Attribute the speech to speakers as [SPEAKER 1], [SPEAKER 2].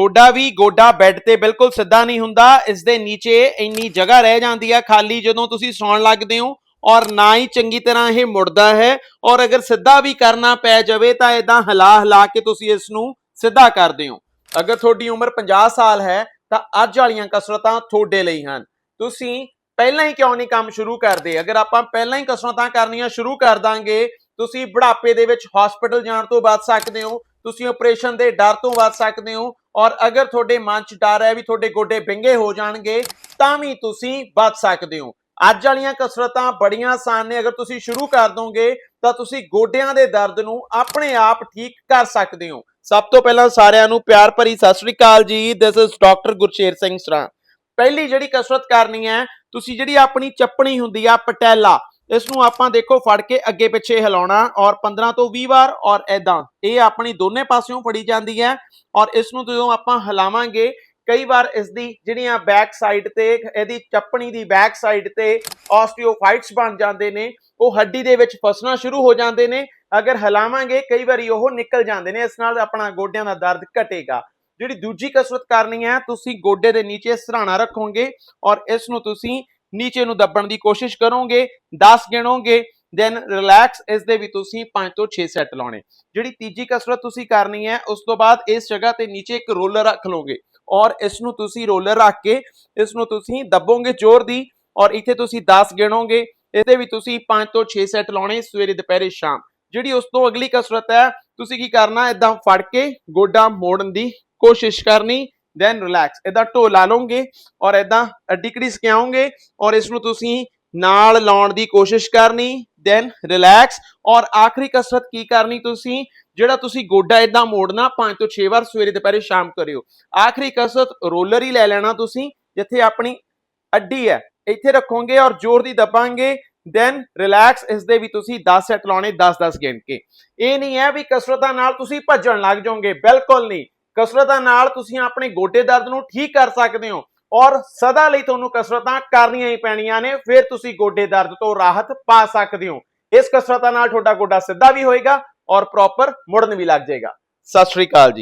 [SPEAKER 1] ਗੋਡਾ ਵੀ ਗੋਡਾ ਬੈੱਡ ਤੇ ਬਿਲਕੁਲ ਸਿੱਧਾ ਨਹੀਂ ਹੁੰਦਾ। ਇਸ ਦੇ ਨੀਚੇ ਇੰਨੀ ਜਗ੍ਹਾ ਰਹਿ ਜਾਂਦੀ ਹੈ ਖਾਲੀ ਜਦੋਂ ਤੁਸੀਂ ਸੌਣ ਲੱਗਦੇ ਹੋ ਔਰ ਨਾ ਹੀ ਚੰਗੀ ਤਰ੍ਹਾਂ ਇਹ ਮੁੜਦਾ ਹੈ ਔਰ ਅਗਰ ਸਿੱਧਾ ਵੀ ਕਰਨਾ ਪੈ ਜਾਵੇ ਤਾਂ ਇਦਾਂ ਹਿਲਾ ਹਿਲਾ ਕੇ ਤੁਸੀਂ ਇਸ ਨੂੰ ਸਿੱਧਾ ਕਰਦੇ ਹੋ। ਅਗਰ ਤੁਹਾਡੀ ਉਮਰ 50 ਸਾਲ ਹੈ ਤਾਂ ਅੱਜ ਵਾਲੀਆਂ ਕਸਰਤਾਂ ਤੁਹਾਡੇ ਲਈ ਹਨ। ਤੁਸੀਂ ਪਹਿਲਾਂ ਹੀ ਕਿਉਂ ਨਹੀਂ ਕੰਮ ਸ਼ੁਰੂ ਕਰਦੇ? ਅਗਰ ਆਪਾਂ ਪਹਿਲਾਂ ਹੀ ਕਸਰਤਾਂ ਕਰਨੀਆਂ ਸ਼ੁਰੂ ਕਰ ਦਾਂਗੇ, ਤੁਸੀਂ ਬੁਢਾਪੇ ਦੇ ਵਿੱਚ ਹਸਪੀਟਲ ਜਾਣ ਤੋਂ ਬਚ ਸਕਦੇ ਹੋ, ਤੁਸੀਂ ਆਪਰੇਸ਼ਨ ਦੇ ਡਰ ਤੋਂ ਬਚ ਸਕਦੇ ਹੋ ਔਰ ਅਗਰ ਤੁਹਾਡੇ ਮਨ 'ਚ ਡਰ ਹੈ ਵੀ ਤੁਹਾਡੇ ਗੋਡੇ ਵਿੰਗੇ ਹੋ ਜਾਣਗੇ, ਤਾਂ ਵੀ ਤੁਸੀਂ ਬਚ ਸਕਦੇ ਹੋ। ਅੱਜ ਵਾਲੀਆਂ ਕਸਰਤਾਂ ਬੜੀਆਂ ਆਸਾਨ ਨੇ। ਅਗਰ ਤੁਸੀਂ ਸ਼ੁਰੂ ਕਰ ਦੋਗੇ, ਤਾਂ ਤੁਸੀਂ ਗੋਡਿਆਂ ਦੇ ਦਰਦ ਨੂੰ ਆਪਣੇ ਆਪ ਠੀਕ ਕਰ ਸਕਦੇ ਹੋ। ਸਭ ਤੋਂ ਪਹਿਲਾਂ ਸਾਰਿਆਂ ਨੂੰ ਪਿਆਰ ਭਰੀ ਸਤਿ ਸ੍ਰੀ ਅਕਾਲ ਜੀ। This is doctor Gursher Singh Sara. ਪਹਿਲੀ ਜਿਹੜੀ ਕਸਰਤ ਕਰਨੀ ਹੈ, ਤੁਸੀਂ ਜਿਹੜੀ ਆਪਣੀ ਚੱਪਣੀ ਹੁੰਦੀ ਆ, ਪਟੈਲਾ ਇਸ ਨੂੰ ਆਪਾਂ ਦੇਖੋ ਫੜ ਕੇ ਅੱਗੇ ਪਿੱਛੇ ਹਿਲਾਉਣਾ ਔਰ 15 ਤੋਂ 20 ਵਾਰ ਔਰ ਐਦਾਂ ਇਹ ਆਪਣੀ ਦੋਨੇ ਪਾਸਿਓਂ ਫੜੀ ਜਾਂਦੀ ਹੈ ਔਰ ਇਸ ਨੂੰ ਜਦੋਂ ਆਪਾਂ ਹਿਲਾਵਾਂਗੇ, ਕਈ ਵਾਰ ਇਸ ਦੀ ਜਿਹੜੀਆਂ ਬੈਕ ਸਾਈਡ ਤੇ, ਇਹਦੀ ਚੱਪਣੀ ਦੀ ਬੈਕ ਸਾਈਡ ਤੇ ਆਸਟੀਓਫਾਈਟਸ ਬਣ ਜਾਂਦੇ ਨੇ, ਉਹ ਹੱਡੀ ਦੇ ਵਿੱਚ ਫਸਣਾ ਸ਼ੁਰੂ ਹੋ ਜਾਂਦੇ ਨੇ। ਅਗਰ ਹਿਲਾਵਾਂਗੇ, ਕਈ ਵਾਰੀ ਉਹ ਨਿਕਲ ਜਾਂਦੇ ਨੇ, ਇਸ ਨਾਲ ਆਪਣਾ ਗੋਡਿਆਂ ਦਾ ਦਰਦ ਘਟੇਗਾ। ਜਿਹੜੀ ਦੂਜੀ ਕਸਰਤ ਕਰਨੀ ਹੈ, ਤੁਸੀਂ ਗੋਡੇ ਦੇ ਨੀਚੇ ਸਰਾਣਾ ਰੱਖੋਗੇ ਔਰ ਇਸ ਨੂੰ ਤੁਸੀਂ ਨੀਚੇ ਨੂੰ ਦੱਬਣ ਦੀ ਕੋਸ਼ਿਸ਼ ਕਰੋਗੇ 10 ਗਿਣੋਗੇ ਦੈਨ ਰਿਲੈਕਸ ਇਸ ਦੇ ਵੀ ਤੁਸੀਂ 5 ਤੋਂ 6 ਸੈੱਟ ਲਾਉਣੇ। ਜਿਹੜੀ ਤੀਜੀ ਕਸਰਤ ਤੁਸੀਂ ਕਰਨੀ ਹੈ, ਉਸ ਤੋਂ ਬਾਅਦ ਇਸ ਜਗ੍ਹਾ ਤੇ ਨੀਚੇ ਇੱਕ ਰੋਲਰ ਰੱਖ ਲਓਗੇ ਔਰ ਇਸ ਨੂੰ ਤੁਸੀਂ ਰੋਲਰ ਰੱਖ ਕੇ ਇਸ ਨੂੰ ਤੁਸੀਂ ਦੱਬੋਗੇ ਜ਼ੋਰ ਦੀ ਔਰ ਇੱਥੇ ਤੁਸੀਂ 10 ਗਿਣੋਗੇ, ਇਹਦੇ ਵੀ ਤੁਸੀਂ 5 ਤੋਂ 6 ਸੈੱਟ ਲਾਉਣੇ ਸਵੇਰੇ, ਦੁਪਹਿਰੇ, ਸ਼ਾਮ। ਜਿਹੜੀ ਉਸ ਤੋਂ ਅਗਲੀ ਕਸਰਤ ਹੈ, ਤੁਸੀਂ ਕੀ ਕਰਨਾ ਇਦਾਂ ਫੜ ਕੇ ਗੋਡਾ ਮੋੜਨ ਦੀ ਕੋਸ਼ਿਸ਼ ਕਰਨੀ ਦੈਨ ਰਿਲੈਕਸ ਇਦਾਂ ਢੋ ਲਾ ਲਓਗੇ ਔਰ ਇਦਾਂ ਅੱਡੀ ਘੜੀ ਸਕਿਆਓਗੇ ਔਰ ਇਸ ਨੂੰ ਤੁਸੀਂ ਨਾਲ ਲਾਉਣ ਦੀ ਕੋਸ਼ਿਸ਼ ਕਰਨੀ ਦੈਨ ਰਿਲੈਕਸ ਔਰ ਆਖਰੀ ਕਸਰਤ ਕੀ ਕਰਨੀ ਤੁਸੀਂ? ਜਿਹੜਾ ਤੁਸੀਂ ਗੋਡਾ ਇਦਾਂ ਮੋੜਨਾ 5 ਤੋਂ 6 ਵਾਰ ਸਵੇਰੇ ਦੁਪਹਿਰੇ ਸ਼ਾਮ ਕਰਿਓ। ਆਖਰੀ ਕਸਰਤ ਰੋਲਰ ਹੀ ਲੈ ਲੈਣਾ ਤੁਸੀਂ, ਜਿੱਥੇ ਆਪਣੀ ਅੱਡੀ ਹੈ, ਇੱਥੇ ਰੱਖੋਗੇ ਔਰ ਜ਼ੋਰ ਦੀ ਦਬਾਂਗੇ ਦੈਨ ਰਿਲੈਕਸ ਇਸ ਦੇ ਵੀ ਤੁਸੀਂ 10 ਸੈਟ ਲਾਉਣੇ 10-10 ਗਿਣ ਕੇ। ਇਹ ਨਹੀਂ ਹੈ ਵੀ ਕਸਰਤਾਂ ਨਾਲ ਤੁਸੀਂ ਭੱਜਣ ਲੱਗ ਜਾਓਗੇ, ਬਿਲਕੁਲ ਨਹੀਂ। ਕਸਰਤਾਂ ਨਾਲ ਤੁਸੀਂ ਆਪਣੇ ਗੋਡੇ ਦਰਦ ਨੂੰ ਠੀਕ ਕਰ ਸਕਦੇ ਹੋ ਔਰ ਸਦਾ ਲਈ ਤੁਹਾਨੂੰ ਕਸਰਤਾਂ ਕਰਨੀਆਂ ਹੀ ਪੈਣੀਆਂ ਨੇ, ਫਿਰ ਤੁਸੀਂ ਗੋਡੇ ਦਰਦ ਤੋਂ ਰਾਹਤ ਪਾ ਸਕਦੇ ਹੋ। ਇਸ ਕਸਰਤਾਂ ਨਾਲ ਤੁਹਾਡਾ ਗੋਡਾ ਸਿੱਧਾ ਵੀ ਹੋਏਗਾ ਔਰ ਪ੍ਰੋਪਰ ਮੁੜਨ ਵੀ ਲੱਗ ਜਾਏਗਾ। ਸਤਿ ਸ਼੍ਰੀ ਅਕਾਲ ਜੀ।